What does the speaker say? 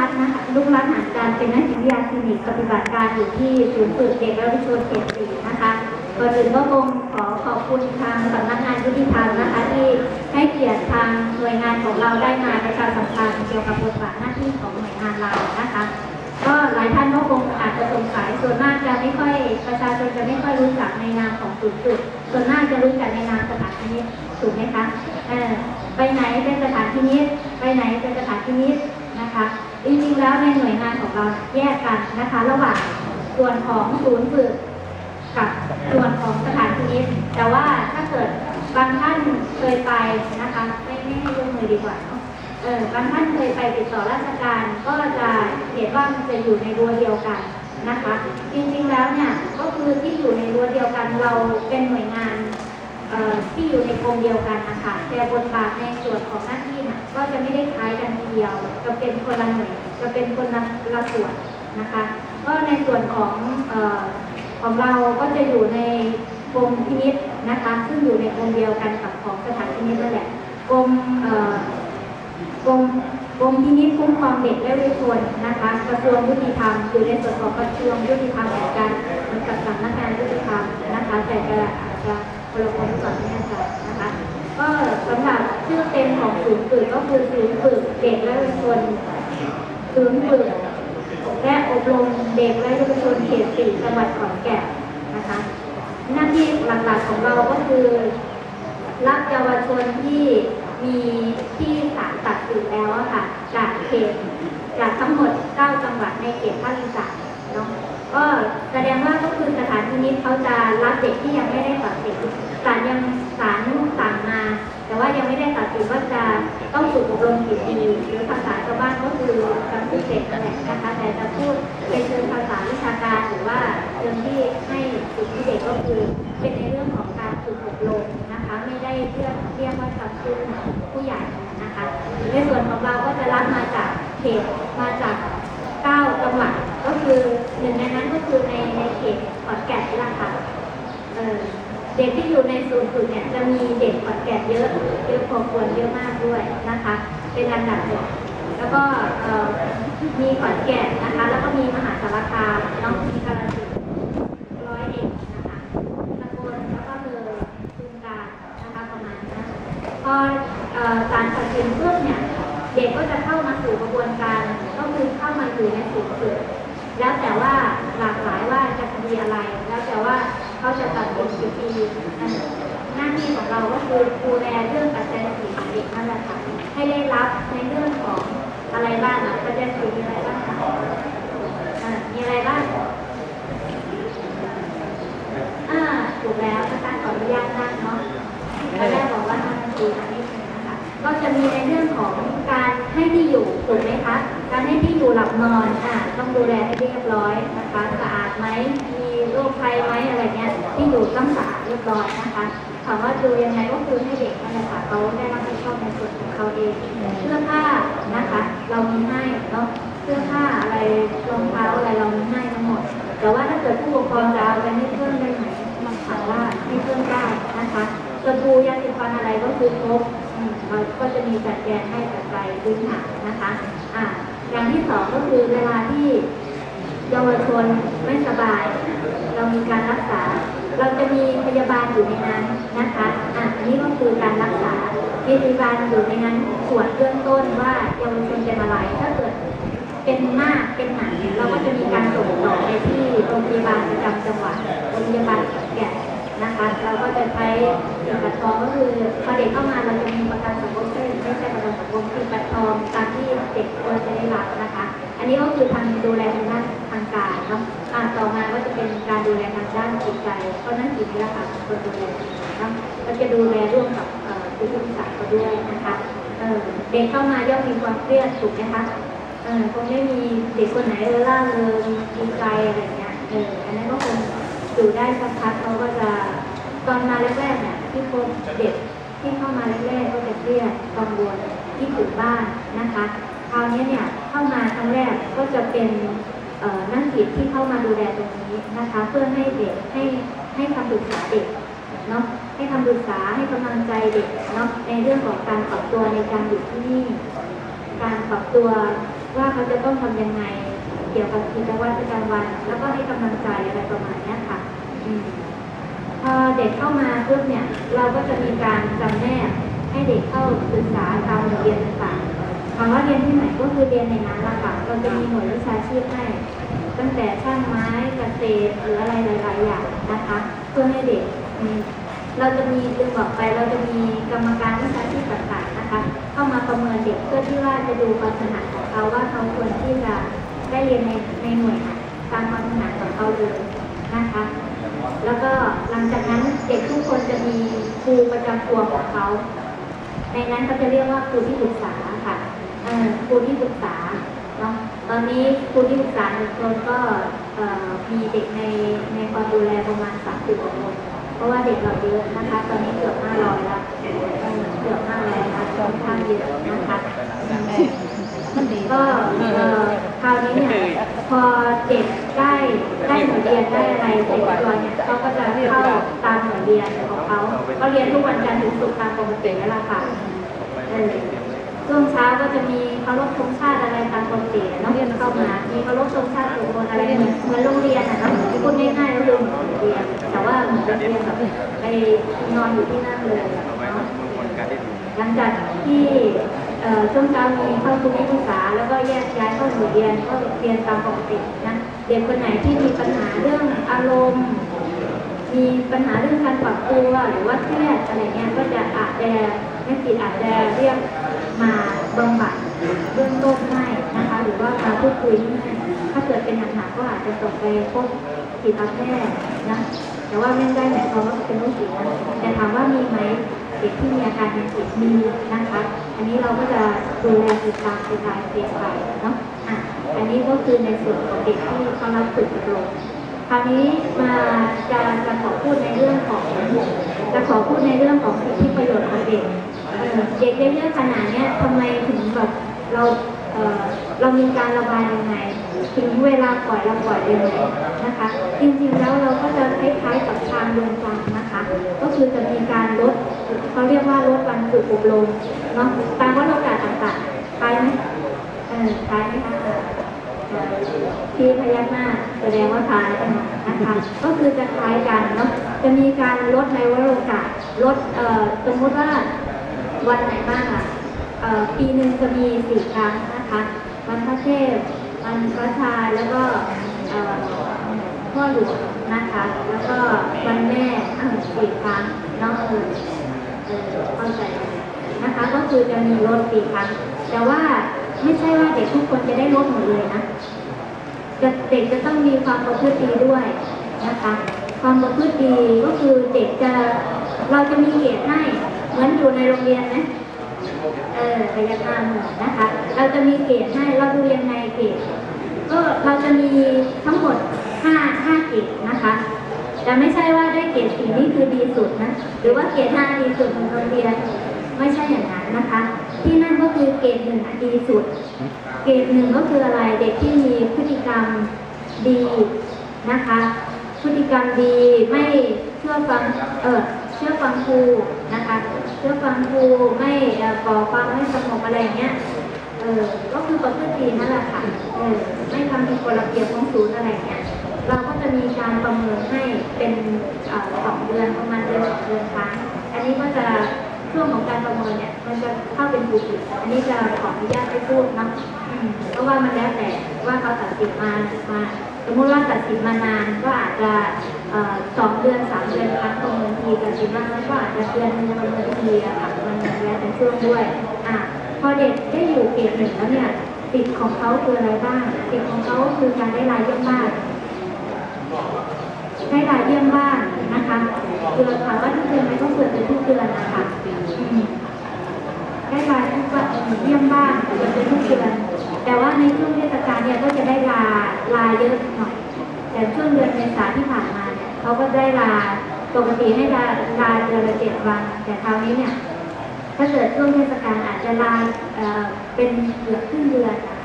รัตน์นะคะลุงรัตน์หานการเป็นนักจิตวิทยาคลินิกปฏิบัติการอยู่ที่ศูนย์ฝึกเด็กและเยาวชนเขตสี่นะคะก่อนอื่นก็คงขอขอบคุณทางสำนักงานยุติธรรมนะคะที่ให้เกียรติทางหน่วยงานของเราได้มาประชาสัมพันธ์เกี่ยวกับบทบาทหน้าที่ของหน่วยงานเรานะคะ ก็หลายท่านก็คงอาจจะสงสัยส่วนมากจะไม่ค่อยประชาชนจะไม่ค่อยรู้จักในนามของศูนย์ฝึกส่วนมากจะรู้จักในนามสถานพินิจถูกไหมคะเออไปไหนเป็นสถานพินิจไปไหนเป็นสถานพินิจนะคะ จริงๆแล้วในหน่วยงานของเราแยกกันนะคะ ระหว่างส่วนของศูนย์ฝึกกับส่วนของสถานพินิจแต่ว่าถ้าเกิดบางท่านเคยไปนะคะไม่ไม่ให้ยกมือดีกว่าเนอะเออบางท่านเคยไปติดต่อราชการก็จะเห็นว่ามันจะอยู่ในรั้วเดียวกันนะคะ จริงๆแล้วเนี่ยก็คือที่อยู่ในรั้วเดียวกันเราเป็นหน่วยงาน ที่อยู่ในกรมเดียวกันนะคะแต่บทบาทในส่วนของหน้าที่นะก็จะไม่ได้คล้ายกันทีเดียว จะเป็นคนละหน่วยจะเป็นคนละละส่วนนะคะ ก็ในส่วนของออของเราก็จะอยู่ในกรมพินิษนะคะ ซึ่งอยู่ในกรมเดียวกันกับของสถานพินิษนั่นแหละกรมกรมกรมพินิษคุ้มครองเด็กและเยาวชนนะคะ กระทรวงยุติธรรมอยู่ในส่วนของกระทรวงยุติธรรมเหมือนกันเหมือนกับสำนักงานยุติธรรมนะคะ แต่จะอาจจะ คนละคนก่อนไม่แน่ใจนะคะ ก็สำหรับชื่อเต็มของศูนย์ฝึกก็คือศูนย์ฝึกเด็กและเยาวชนศูนย์ฝึกและอบรมเด็กและเยาวชนเขตสี่จังหวัดขอนแก่นนะคะ หน้าที่หลักๆของเราก็คือ รับเยาวชนที่มีที่ศาลตัดสินแล้วค่ะ จากเขตจากทั้งหมด 9 จังหวัดในเขตภาคอีสานเนาะ ก็แสดงว่าก็คือสถานพินิจเขาจะรับเด็กที่ยังไม่ได้ตัดสินศาลยังศาลสั่งมา แต่ว่ายังไม่ได้ตัดสินว่าจะต้องฝึกอบรมกี่ปีหรือภาษาชาวบ้านก็คือจำพูดเด็กแหละนะคะแต่จะพูดเป็นเชิงภาษาวิชาการหรือว่าเรื่องที่ให้ฝึกที่เด็กก็คือเป็นในเรื่องของการฝึกอบรมนะคะ ไม่ได้เรียกเรียกว่าจำพูดผู้ใหญ่นะคะในส่วนของเราก็จะรับมาจากเขตมาจาก9จังหวัด ก็คือหนึ่งในนั้นก็คือในในเขตขอนแก่นนี่แหละค่ะเด็กที่อยู่ในศูนย์ฝึกเนี่ยจะมีเด็กขอนแก่นเยอะเยอะพอควรเยอะมากด้วยนะคะ เป็นอันดับหนึ่งแล้วก็มีขอนแก่นนะคะ แล้วก็มีมหาสารคามน้องมีกาฬสินร้อยเอ็ดนะคะสกลแล้วก็เลยบึงกาฬนะคะประมาณนี้นะพอเอ่อศาลตัดสินปุ๊บเนี่ยเด็กก็จะเข้ามาสู่กระบวนการก็คือเข้ามาอยู่ในศูนย์ฝึก แล้วแต่ว่าหลากหลายว่าจะคดีอะไร แล้วแต่ว่าเขาจะตัดสินกี่ที่หน้าที่ของเราก็คือดูแลเรื่องปัจจัยสี่ของเด็กนั่นแหละค่ะให้ได้รับในเรื่องของอะไรบ้างอะปัจจัยสี่มีอะไรบ้างคะอ่ามีอะไรบ้างอ่าถูกแล้วนะคะขออนุญาตนั่งเนาะตอนแรกบอกว่านั่งคุยกันนิดนึงนะคะ ก็จะมีในเรื่องของการให้ที่อยู่ถูกไหมคะ การให้ที่อยู่หลับนอนอ่าต้อง ดูแลให้เรียบร้อยนะคะสะอาดไหมมีโรคภัยไหมอะไรเงี้ยที่อยู่ต้องสะอาดเรียบร้อยนะคะถามว่าดูยังไงก็คือให้เด็กนั่นแหละค่ะเขาได้รับผิดชอบในส่วนของเขาเองเสื้อผ้านะคะ เรามีให้เนาะเสื้อผ้าอะไรรองเท้าอะไรเรามีให้ทั้งหมด แต่ว่าถ้าเกิดผู้ปกครองจะเอาไปให้เพิ่มได้ไหมมันถามว่าให้เพิ่มได้นะคะสบู่ยาสีฟันอะไรก็คือครบเราก็จะมีจัดแจงให้ปัจจัยพื้นฐานนะคะ อ่า อย่างที่สองก็คือเวลาที่เยาวชนไม่สบาย เรามีการรักษา เราจะมีพยาบาลอยู่ในนั้นนะคะอ่าอันนี้ก็คือการรักษามีพยาบาลอยู่ในนั้นตรวจเบื้องต้นว่าเยาวชนเป็นอะไรถ้าเกิดเป็นมากเป็นหนักเราก็จะมีการส่งต่อไปที่โรงพยาบาลประจำจังหวัดโรงพยาบาลแก่ นะคะ เราก็จะใช้บัตรทองก็คือพอเด็กเข้ามาเราจะมีประกันสังคมไม่ไม่ใช่ประกันสังคมคือบัตรทองตามที่เด็กควรจะได้รับนะคะ อันนี้ก็คือทางดูแลทางด้านทางการเนาะต่อมาก็จะเป็นการดูแลทางด้านจิตใจเพราะนั่นจิตวิทยาค่ะคนดูแลเนาะก็จะดูแลร่วมกับผู้ศึกษาเขาด้วยนะคะเด็กเข้ามาย่อมมีความเครียดถูกไหมคะคงไม่มีเด็กคนไหนเออล่าเริงดีใจอะไรเงี้ยเอออันนั้นก็คง อยู่ได้สักพักเขาก็จะตอนมาแรกๆเนี่ยที่พบเด็กที่เข้ามาแรกๆก็จะเครียดกังวลที่ถึงบ้านนะคะคราวนี้เนี่ยเข้ามาครั้งแรกก็จะเป็นเอ่อนักจิตที่เข้ามาดูแลตรงนี้นะคะ เพื่อให้เด็กให้ให้คำปรึกษาเด็กเนาะให้คำปรึกษาให้กำลังใจเด็กเนาะในเรื่องของการปรับตัวในการอยู่ที่นี่ การปรับตัวว่าเขาจะต้องทำยังไง เกี่ยวกับกิจวัตรประจำวัน แล้วก็ให้กำลังใจอะไรประมาณนี้ค่ะพอเด็กเข้ามาปุ๊บเนี่ย เราก็จะมีการจำแนกให้เด็กเข้าศึกษาตามโรงเรียนต่างๆคำว่าเรียนที่ไหนก็คือเรียนในนั้นละค่ะเราจะมีหน่วยวิชาชีพให้ ตั้งแต่ช่างไม้เกษตรหรืออะไรหลายๆอย่างนะคะ เพื่อให้เด็กเราจะมีลืมบอกไปเราจะมีกรรมการวิชาชีพต่างๆนะคะ เข้ามาประเมินเด็กเพื่อที่ว่าจะดูความถนัดของเขาว่าเขา ได้เรียนในในหน่วยไหนตามความถนัดของเขาเลยนะคะ แล้วก็หลังจากนั้นเด็กทุกคนจะมีครูประจำตัวของเขา ในนั้นเขาจะเรียกว่าครูที่ปรึกษาค่ะครูที่ปรึกษาเนาะตอนนี้ครูที่ปรึกษาหนึ่งคนก็มีเด็กในในความดูแลประมาณ30กว่าคนเพราะว่าเด็กเราเยอะนะคะ ตอนนี้เกือบ500แล้วเออเกือบ500แล้วนะคะค่อนข้างเยอะนะคะ ก็เอ่อคราวนี้เนี่ยพอเด็กได้ได้หน่วยเรียนได้อะไรเสร็จเรียบร้อยเนี่ยเขาก็จะเข้าตามหน่วยเรียนของเขาก็เรียนทุกวันจันทร์ถึงศุกร์ตามปกติแล้วล่ะค่ะเออช่วงเช้าก็จะมีเคารพธงชาติอะไรตามปกติน้องเรียนเข้ามา มีเคารพธงชาติทุกคนอะไรเหมือนเหมือนโรงเรียนอะเนาะพูดง่ายๆก็คือเหมือนโรงเรียนแต่ว่าเหมือนโรงเรียนแบบไปนอนอยู่ที่นั่นเลยอะเนาะหลังจากที่เอ่อ ช่วงเช้ามีเข้าทุกที่ปรึกษาแล้วก็แยกย้ายเข้าหน่วยเรียนก็เรียนตามปกตินะเด็กคนไหนที่มีปัญหาเรื่องอารมณ์ มีปัญหาเรื่องการปรับตัวหรือว่าเครียดอะไรเงี้ยก็จะอาจจะแม่จิตอาจจะเรียกมาบำบัดเบื้องต้นให้นะคะ หรือว่ามาพูดคุยให้ถ้าเกิดเป็นหนักๆก็อาจจะส่งไปพบจิตแพทย์นะแต่ว่าไม่ได้หมายความว่าเป็นโรคจิตนะแต่ถามว่ามีไหม เด็กที่มีอาการทางจิตมีนะคะ อันนี้เราก็จะดูแลติดตามติดตามเด็กไปเนาะอะอันนี้ก็คือในส่วนของเด็กที่เขารับฝึกอบรมคราวนี้มาจะจะขอพูดในเรื่องของจะขอพูดในเรื่องของสิทธิประโยชน์ของเด็กเอ่อเด็กเยอะๆขนาดนี้ทำไมถึงแบบเราเอ่อเรามีการระบายยังไง ถึงเวลาปล่อยเราปล่อยยังนะคะ จริงๆแล้วเราก็จะคล้ายๆกับทางเดินทางนะคะ ก็คือจะมีการลดเขาเรียกว่าลดวันฝึกอบรมเนาะตามวัดโอกาสต่างๆไปไหมเออไปไหมคะที่พยักหน้าแสดงว่าทายนะคะ ก็คือจะคล้ายกันเนาะจะมีการลดในวัดโอกาสลดเอ่อสมมติว่าวันไหนบ้างอะเอ่อปีหนึ่งจะมีสี่ครั้งนะคะ วันพระเทพ วันพระชายแล้วก็พ่อหลวงนะคะ แล้วก็วันแม่อะสี่ครั้งนาะเออเออเข้าใจนะคะ ก็คือจะมีลดสี่ครั้ง แต่ว่าไม่ใช่ว่าเด็กทุกคนจะได้ลดหมดเลยนะจะเด็กจะต้องมีความประพฤติดีด้วยนะคะ ความประพฤติดีก็คือเด็กจะเราจะมีเกียรติให้เหมือนอยู่ในโรงเรียนไหม เออพยักหน้าหมือนะคะ เราจะมีเกรดให้เราดูยังไงเกรดก็เราจะมีทั้งหมดห้าห้าเกรดนะคะแต่ไม่ใช่ว่าได้เกรดสี่นี่คือดีสุดนะหรือว่าเกรดห้าดีสุดของโรงเรียนไม่ใช่อย่างนั้นนะคะ ที่นั่นก็คือเกรดหนึ่งดีสุด เกรดหนึ่งก็คืออะไรเด็กที่มีพฤติกรรมดีนะคะ พฤติกรรมดีไม่เชื่อฟังเออ ชื่อฟังครูนะคะเชื่อฟังครูไม่เอ่อก่อความไม่สงบอะไรเงี้ยเออก็คือประพฤติดีนั่นแหละค่ะเออไม่ทำผิดกฎระเบียบของศูนย์อะไรเงี้ยเราก็จะมีการประเมินให้เป็นสองเดือนประมาณเดือนสองเดือนครั้งอันนี้ก็จะช่วงของการประเมินเนี่ยมันจะเข้าเป็นกลุ่มอันนี้จะขออนุญาตไม่พูดเนาะเพราะว่ามันแล้วแต่ว่าเขาตัดสินมามา สมมติว่าตัดสินมานานก็อาจจะ สองเดือนสามเดือนครั้งประเมินทีตัดสินมากแล้วก็อาจจะเดือนนึงประเมินทีอะค่ะมันแล้วแต่ช่วงด้วยอะพอเด็กได้อยู่เกรดหนึ่งแล้วเนี่ยติดของเขาคืออะไรบ้างติดของเขาคือการได้รายเยี่ยมบ้านได้รายเยี่ยมบ้านนะคะคือถามว่าทุกเดือนไหมก็เกิดเป็นทุกเดือนนะคะได้ลายทุกวันเยี่ยมบ้านเดือนเป็นทุกเดือน แต่ว่าในช่วงเทศกาลเนี่ยก็จะได้ลาลาเยอะหน่อยแต่ช่วงเดือนเมษาที่ผ่านมา เขาก็ได้ลาปกติให้ลาลาเดือนละเจ็ดวัน แต่คราวนี้เนี่ยถ้าเกิดช่วงเทศกาลอาจจะลาเอ่อเป็นเกือบครึ่งเดือนนะ